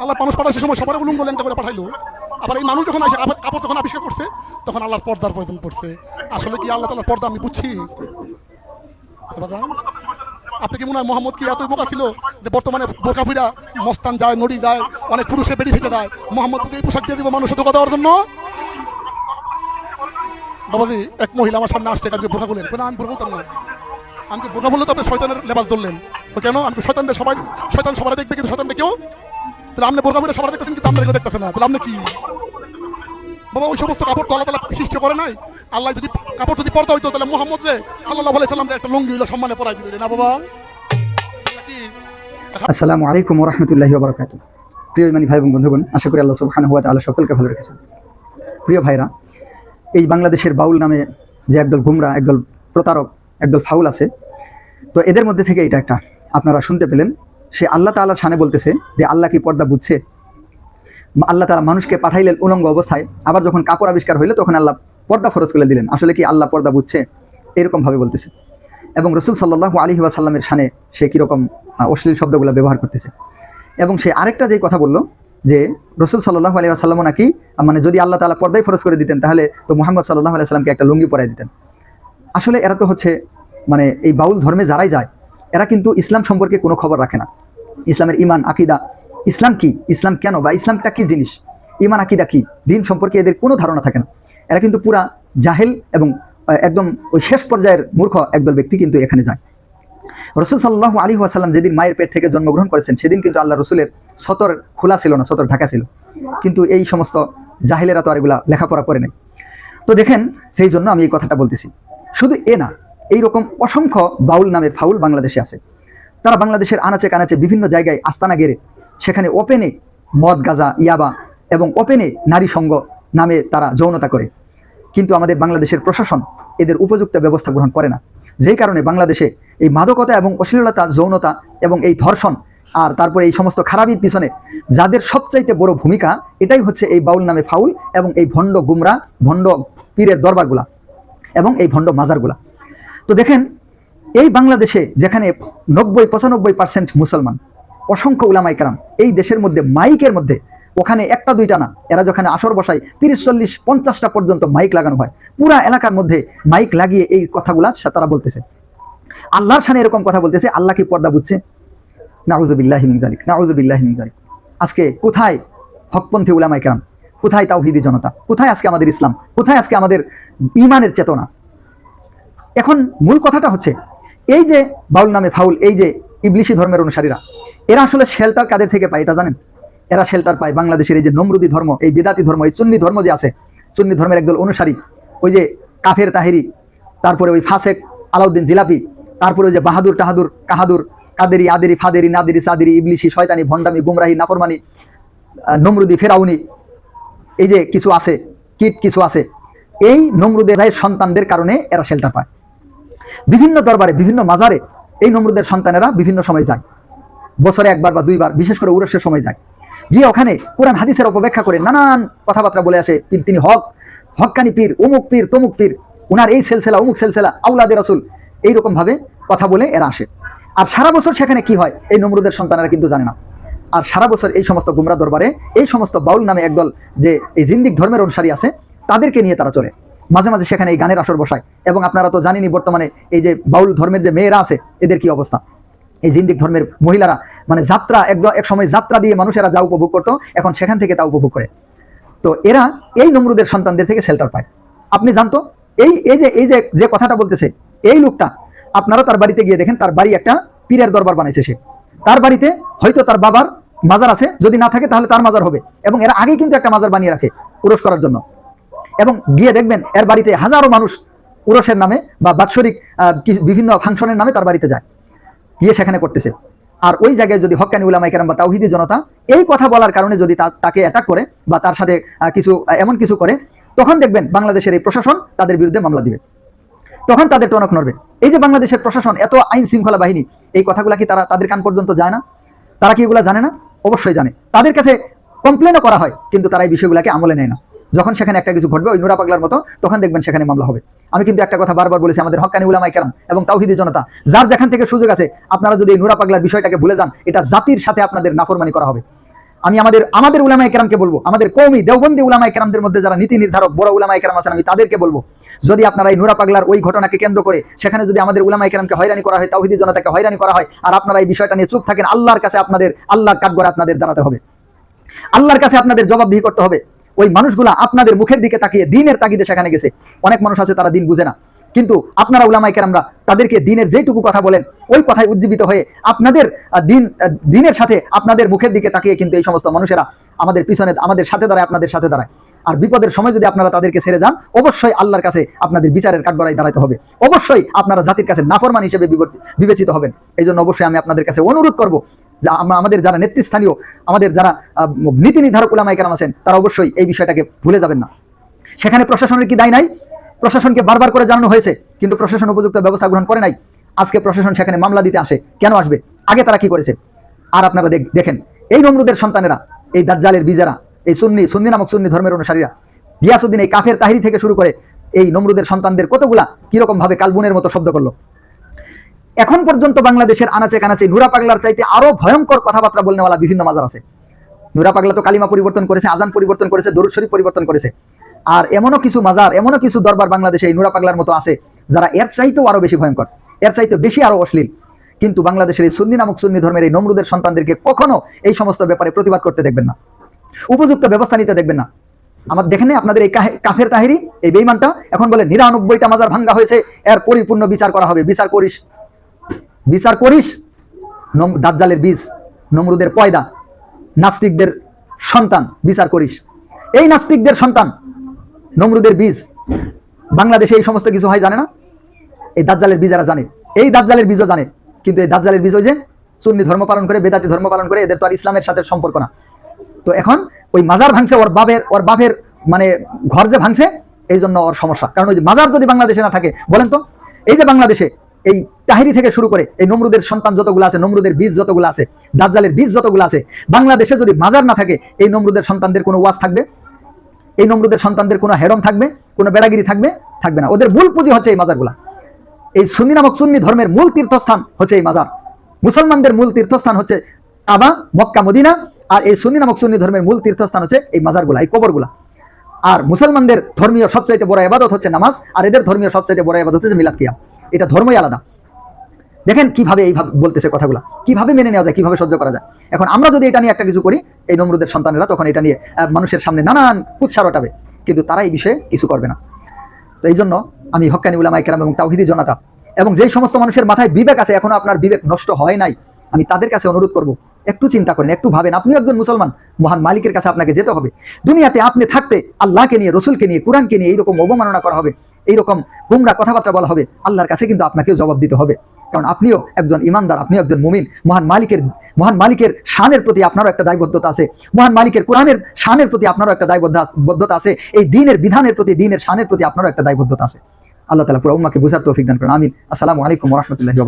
আল্লাহ মানুষ পাঠার সময় সবার উলুঙ্গ ল্যাংটা করে পাঠাইলো। আবার এই মানুষ যখন আসে, আবার কাপড় যখন আবিষ্কার করছে, তখন আল্লাহর পর্দার প্রয়োজন পড়ছে। আসলে কি আল্লাহ তালার পর্দা আমি বুঝছি? আপনি কি মনে হয় মোহাম্মদ কি এতই বোকা ছিল যে বর্তমানে বোরকা ফিরা মস্তান যায় নদী যায়, অনেক পুরুষে বেরিয়ে থেকে দেয় মোহাম্মদ এই পোশাক দিয়ে দিব মানুষের ধোকা দেওয়ার জন্য? বাবাজি, এক মহিলা আমার সামনে আসছে, কালকে বোরকা বলেন না আমি বোরকা বলতাম না? আমি কি বোরকা বললে তো আপনি শয়তানের লেবাস ধরলেন। কেন? আমি শয়তানদের সবাই শয়তান সবাই দেখবে, কিন্তু শয়তানদের কেউ আপনি বোরকা বলে সবাই দেখতেছেন, কিন্তু কেউ দেখতেছেন না। তাহলে আপনি কি বাবা, ওই সমস্ত কাপড় তো আল্লাহ তালা সৃষ্টি করে নাই। আল্লাহ যদি কাপড় যদি পড়তে হইতো, তাহলে মোহাম্মদ রে সাল্লাহ সাল্লাম একটা লুঙ্গি হইল সম্মানে পরাই দিলে না বাবা? আসসালামু আলাইকুম রহমতুল্লাহি ওবরাকাতু প্রিয় ইমানি ভাই এবং বন্ধুগণ, আশা করি আল্লাহ সুবহানাহু ওয়া তাআলা সকলকে ভালো রেখেছেন। প্রিয় ভাইরা, এই বাংলাদেশের বাউল নামে যে একদল গুমরা একদল প্রতারক, একদল ফাউল আছে, তো এদের মধ্যে থেকে এটা একটা। আপনারা শুনতে পেলেন সে আল্লাহ তাআলার সানে বলতেছে যে আল্লাহ কি পর্দা বুঝছে? আল্লাহ তালা মানুষকে পাঠাইলেন উলঙ্গ অবস্থায়, আবার যখন কাপড় আবিষ্কার হইল তখন আল্লাহ পর্দা ফরজ করে দিলেন। আসলে কি আল্লাহ পর্দা বুঝছে? এরকমভাবে বলতেছে। এবং রসুল সাল্লাহ আলী ওয়াসাল্লামের সানে সে কীরকম অশ্লীল শব্দগুলো ব্যবহার করতেছে। এবং সে আরেকটা যে কথা বলল, যে রসুল সাল্লাহ আলী আসাল্লামও নাকি মানে যদি আল্লাহ তালা পর্দায় ফরজ করে দিতেন, তাহলে তো মোহাম্মদ সাল্লাহ আলি সাল্লামকে একটা লুঙ্গি পরাই দিতেন। আসলে এরা তো হচ্ছে মানে এই বাউল ধর্মে যারাই যায়, এরা কিন্তু ইসলাম সম্পর্কে কোনো খবর রাখে না। ইসলামের ইমান আকিদা। ইসলাম কি? ইসলাম কেন বা ইসলামটা কি জিনিস? ইমান আকিদা কি? দিন সম্পর্কে এদের কোনো ধারণা থাকে না। এরা কিন্তু পুরা জাহেল এবং একদম ওই শেষ পর্যায়ের মূর্খ একদল ব্যক্তি কিন্তু এখানে যায়। রসুল সাল্লাহ আলী ওয়াসাল্লাম যেদিন মায়ের পেট থেকে জন্মগ্রহণ করেছেন, সেদিন কিন্তু আল্লাহ রসুলের সতর খোলা ছিল না, সতর ঢাকা ছিল। কিন্তু এই সমস্ত জাহিলেরা তো আর এগুলা লেখাপড়া করে নেই। তো দেখেন, সেই জন্য আমি এই কথাটা বলতেছি। শুধু এ না, এইরকম অসংখ্য বাউল নামের ফাউল বাংলাদেশে আছে। তারা বাংলাদেশের আনাচে কানাচে বিভিন্ন জায়গায় আস্তানা গেড়ে সেখানে ওপেনে মদ, গাজা, ইয়াবা এবং ওপেনে নারী সঙ্গ নামে তারা যৌনতা করে। কিন্তু আমাদের বাংলাদেশের প্রশাসন এদের উপযুক্ত ব্যবস্থা গ্রহণ করে না। যেই কারণে বাংলাদেশে এই মাদকতা এবং অশ্লীলতা, যৌনতা এবং এই ধর্ষণ আর তারপরে এই সমস্ত খারাপির পিছনে যাদের সবচাইতে বড় ভূমিকা, এটাই হচ্ছে এই বাউল নামে ফাউল এবং এই ভণ্ড গুমরা, ভণ্ড পীরের দরবারগুলা এবং এই ভণ্ড মাজারগুলা। তো দেখেন এই বাংলাদেশে যেখানে নব্বই, পঁচানব্বই পার্সেন্ট মুসলমান, অসংখ্য উলামাই কারাম, এই দেশের মধ্যে, মাইকের মধ্যে, ওখানে একটা, দুইটা না, এরা যেখানে আসর বসায়, তিরিশ, চল্লিশ, পঞ্চাশটা পর্যন্ত মাইক লাগানো হয়। পুরা এলাকার মধ্যে মাইক লাগিয়ে এই কথাগুলা তারা বলতেছে। আল্লাহর সামনে এরকম কথা বলতেছে, আল্লাহ কি পর্দা বুঝছে? নাউজুবিল্লাহ মিনজালিক নাউজুবিল্লাহ মিনজালিক আজকে কোথায় হকপন্থী উলামাই কেরাম? কোথায় তাওহিদি জনতা? কোথায় আজকে আমাদের ইসলাম? কোথায় আজকে আমাদের ইমানের চেতনা? এখন মূল কথাটা হচ্ছে এই যে বাউল নামে ফাউল, এই যে ইবলিশি ধর্মের অনুসারীরা, এরা আসলে শেল্টার কাদের থেকে পায় এটা জানেন? এরা শেল্টার পায় বাংলাদেশের এই যে নমরুদি ধর্ম, এই বেদাতি ধর্ম, এই চুন্নি ধর্ম যে আছে চুন্নি ধর্মের একদল অনুসারী, ওই যে কাফের তাহেরি, তারপরে ওই ফাসেক আলাউদ্দিন জিলাপি, তারপরে ওই যে বাহাদুর টাহাদুর কাহাদুর, কাদেরি, আদেরি, ফাদেরি, নাদেরি, সাদেরি, ইবলিশি, শয়তানি, ভণ্ডামি, গুমরাহি, নাফরমানি নমরুদি, ফেরাউনি, এই যে কিছু আছে, কিট কিছু আছে, এই নমরুদের সন্তানদের কারণে এরা শেল্টার পায়। বিভিন্ন দরবারে, বিভিন্ন মাজারে এই নমরুদের সন্তানেরা বিভিন্ন সময় যায়। বছরে একবার বা দুইবার, বিশেষ করে উরসের সময় যায়। গিয়ে ওখানে কোরআন হাদিসের অপব্যাখ্যা করে নানান কথাবার্তা বলে আসে। তিনি হক হকানি পীর অমুক পীর, তমুক পীর, উনার এই সেলসেলা অমুক সেলসেলা আউলাদে রসুল এইরকম ভাবে কথা বলে এরা আসে। আর সারা বছর সেখানে কি হয়, এই নমরুদের সন্তানেরা কিন্তু জানে না। আর সারা বছর এই সমস্ত গুমরা দরবারে, এই সমস্ত বাউল নামে একদল যে এই জিন্দিক ধর্মের অনুসারী আছে, তাদেরকে নিয়ে তারা চলে। মাঝে মাঝে সেখানে এই গানের আসর বসায়। এবং আপনারা তো জানেনই বর্তমানে এই যে বাউল ধর্মের যে মেয়েরা আছে, এদের কি অবস্থা? এই জিন্দিক ধর্মের মহিলারা মানে যাত্রা একদম এক সময় যাত্রা দিয়ে মানুষেরা যা উপভোগ করতো, এখন সেখান থেকে তা উপভোগ করে। তো এরা এই নমরুদের সন্তানদের থেকে শেল্টার পায়। আপনি জানতো? এই এই যে এই যে যে কথাটা বলতেছে, এই লোকটা, আপনারা তার বাড়িতে গিয়ে দেখেন, তার বাড়ি একটা পীরের দরবার বানাইছে সে। তার বাড়িতে হয়তো তার বাবার মাজার আছে, যদি না থাকে তাহলে তার মাজার হবে। এবং এরা আগে কিন্তু একটা মাজার বানিয়ে রাখে পুরস্কার করার জন্য। এবং গিয়ে দেখবেন এর বাড়িতে হাজারো মানুষ উরসের নামে বা বাৎসরিক বিভিন্ন ফাংশনের নামে তার বাড়িতে যায়। গিয়ে সেখানে করতেছে। আর ওই জায়গায় যদি হকানি উলামাই কেরাম বা তাওহিদি জনতা এই কথা বলার কারণে যদি তাকে অ্যাটাক করে বা তার সাথে কিছু এমন কিছু করে, তখন দেখবেন বাংলাদেশের এই প্রশাসন তাদের বিরুদ্ধে মামলা দিবে। তখন তাদের টনক নড়বে। এই যে বাংলাদেশের প্রশাসন এত আইন শৃঙ্খলা বাহিনী, এই কথাগুলা কি তারা তাদের কান পর্যন্ত যায় না? তারা কি এগুলা জানে না? অবশ্যই জানে। তাদের কাছে কমপ্লেনও করা হয়, কিন্তু তারা এই বিষয়গুলোকে আমলে নেয় না। যখন সেখানে একটা কিছু ঘটবে, ওই নুরা পাগলার মতো, তখন দেখবেন সেখানে মামলা হবে। আমি কিন্তু একটা কথা বারবার বলেছি, আমাদের হকানি উলামাই কেরাম এবং তাওহিদি জনতা, যার যেখান থেকে সুযোগ আছে, আপনারা যদি এই নুরা পাগলার বিষয়টাকে ভুলে যান, এটা জাতির সাথে আপনাদের নাফরমানি করা হবে। আমি আমাদের আমাদের উলামায়ে কেরামকে বলব, আমাদের কৌমি দেওবন্দি উলামায়ে কেরামদের মধ্যে যারা নীতি নির্ধারক বড় উলামায়ে কেরাম আছেন, আমি তাদেরকে বলব, যদি আপনারা এই নুরা পাগলার ওই ঘটনাকে কেন্দ্র করে, সেখানে যদি আমাদের উলামায়ে কেরামকে হয়রানি করা হয় তাওহিদি জনতাকে হয়রানি করা হয়, আর আপনারা এই বিষয়টা নিয়ে চুপ থাকেন, আল্লাহর কাছে আপনাদের, আল্লাহর কাঠগড়ে আপনাদের দাঁড়াতে হবে। আল্লাহর কাছে আপনাদের জবাবদিহি করতে হবে। ওই মানুষগুলা আপনাদের মুখের দিকে তাকিয়ে দিনের তাগিদে সেখানে গেছে। অনেক মানুষ আছে, তারা দিন বুঝে না। কিন্তু আপনারা উলামাই কেরামরা তাদেরকে দিনের যেটুকু কথা বলেন, ওই কথায় উজ্জীবিত হয়ে আপনাদের দিন দিনের সাথে আপনাদের মুখের দিকে তাকিয়ে কিন্তু এই সমস্ত মানুষেরা আমাদের পিছনে, আমাদের সাথে দাঁড়ায়, আপনাদের সাথে দাঁড়ায়। আর বিপদের সময় যদি আপনারা তাদেরকে ছেড়ে যান, অবশ্যই আল্লাহর কাছে আপনাদের বিচারের কাঠগড়ায় দাঁড়াতে হবে। অবশ্যই আপনারা জাতির কাছে নাফরমান হিসেবে বিবেচিত হবেন। এই অবশ্যই আমি আপনাদের কাছে অনুরোধ করব আমাদের যারা নেতৃস্থানীয়, আমাদের যারা নীতি নির্ধারক উলামাই কেরাম আছেন, তারা অবশ্যই এই বিষয়টাকে ভুলে যাবেন না। সেখানে প্রশাসনের কি দায় নাই? প্রশাসনকে বারবার করে জানানো হয়েছে, কিন্তু প্রশাসন উপযুক্ত ব্যবস্থা গ্রহণ করে নাই। আজকে প্রশাসন সেখানে মামলা দিতে আসে, কেন আসবে? আগে তারা কি করেছে? আর আপনারা দেখ- দেখেন, এই নমরুদের সন্তানেরা, এই দাজ্জালের বিজারা, এই সুন্নি সুন্নি নামক সুন্নি ধর্মের অনুসারীরা গিয়াসুদ্দিন এই কাফের তাহিরি থেকে শুরু করে এই নমরুদের সন্তানদের কতগুলা কীরকম ভাবে কালবুনের মতো শব্দ করল? এখন পর্যন্ত বাংলাদেশের আনাচে কানাচে নুরা পাগলার চাইতে আরও ভয়ঙ্কর কথাবার্তা বলনেওয়ালা বিভিন্ন মাজার আছে। নুরা পাগলা তো কালিমা পরিবর্তন করেছে, আজান পরিবর্তন করেছে, দরুদ পরিবর্তন করেছে। আর এমনও কিছু মাজার, এমনও কিছু দরবার বাংলাদেশে এই নুরা পাগলার মতো আছে, যারা এর চাইতেও আরও বেশি ভয়ঙ্কর, এর চাইতে বেশি আরও অশ্লীল। কিন্তু বাংলাদেশের এই সুন্নি নামক সুন্নি ধর্মের এই নমরুদের সন্তানদেরকে কখনো এই সমস্ত ব্যাপারে প্রতিবাদ করতে দেখবেন না। উপযুক্ত ব্যবস্থা নিতে দেখবেন না। আমার দেখেন আপনাদের এই কাফের তাহিরি, এই বেইমানটা এখন বলে নিরানব্বইটা মাজার ভাঙ্গা হয়েছে, এর পরিপূর্ণ বিচার করা হবে, বিচার করিস বিচার করিস? দাজ্জালের বীজ নমরুদের পয়দা, নাস্তিকদের সন্তান বিচার করিস। এই নাস্তিকদের সন্তান, নমরুদের বীজ বাংলাদেশে এই সমস্ত কিছু হয় জানে না? এই দাজ্জালের বীজারা জানে, এই দাজ্জালের বীজও জানে। কিন্তু এই দাজ্জালের বীজ যে সুন্নি ধর্ম পালন করে, বেদাতি ধর্ম পালন করে, এদের তো আর ইসলামের সাথে সম্পর্ক না। তো এখন ওই মাজার ভাঙছে, ওর বাবের ওর বাপের মানে ঘর যে ভাঙছে, এই জন্য ওর সমস্যা। কারণ ওই মাজার যদি বাংলাদেশে না থাকে, বলেন তো, এই যে বাংলাদেশে এই তাহিরি থেকে শুরু করে এই নমরুদের সন্তান যতগুলো আছে, নমরুদের বীজ যতগুলো আছে, দাজ্জালের বীজ যতগুলো আছে, বাংলাদেশে যদি মাজার না থাকে, এই নমরুদের সন্তানদের কোনো ওয়াজ থাকবে? এই নমরুদের সন্তানদের কোনো হেরম থাকবে? কোনো বেড়াগিরি থাকবে? থাকবে না। ওদের মূল পুঁজি হচ্ছে এই মাজারগুলা। এই সুন্নি নামক সুন্নি ধর্মের মূল তীর্থস্থান হচ্ছে এই মাজার। মুসলমানদের মূল তীর্থস্থান হচ্ছে আবা মক্কা, মদিনা, আর এই সুন্নি নামক সুন্নি ধর্মের মূল তীর্থস্থান হচ্ছে এই মাজারগুলা, এই কবরগুলা। আর মুসলমানদের ধর্মীয় সবচাইতে বড় ইবাদত হচ্ছে নামাজ, আর এদের ধর্মীয় সবচাইতে বড় ইবাদত হচ্ছে মিলাদ কিয়াম। এটা ধর্মই আলাদা। দেখেন কীভাবে এইভাবে বলতেছে কথাগুলা। কীভাবে মেনে নেওয়া যায়, কীভাবে সহ্য করা যায়। এখন আমরা যদি এটা নিয়ে একটা কিছু করি, এই নমরুদের সন্তানেরা তখন এটা নিয়ে মানুষের সামনে নানান উৎসাহ রটাবে। কিন্তু তারা এই বিষয়ে কিছু করবে না। তো এই জন্য আমি হক্কানি উলামাই কেরাম এবং তাওহিদি জনতা এবং যেই সমস্ত মানুষের মাথায় বিবেক আছে, এখনও আপনার বিবেক নষ্ট হয় নাই, আমি তাদের কাছে অনুরোধ করব, একটু চিন্তা করেন, একটু ভাবেন। আপনি একজন মুসলমান, মহান মালিকের কাছে আপনাকে যেতে হবে। দুনিয়াতে আপনি থাকতে আল্লাহকে নিয়ে, রসুলকে নিয়ে, কোরআনকে নিয়ে এইরকম অবমাননা করা হবে। এইরকম গুমরা কথাবার্তা বলা হবে, আল্লাহর কাছে কিন্তু আপনাকেও জবাব দিতে হবে। কারণ আপনিও একজন ইমানদার, আপনিও একজন মুমিন। মহান মালিকের মহান মালিকের শানের প্রতি আপনারও একটা দায়বদ্ধতা আছে। মহান মালিকের কোরআনের শানের প্রতি আপনারও একটা দায়বদ্ধতা আছে। এই দিনের বিধানের প্রতি, দিনের শানের প্রতি আপনারও একটা দায়বদ্ধতা আছে। আল্লাহ তালা পুরো উম্মাকে বুঝার তৌফিক দান করেন। আমিন। আসসালামু আলাইকুম রহমতুল্লাহি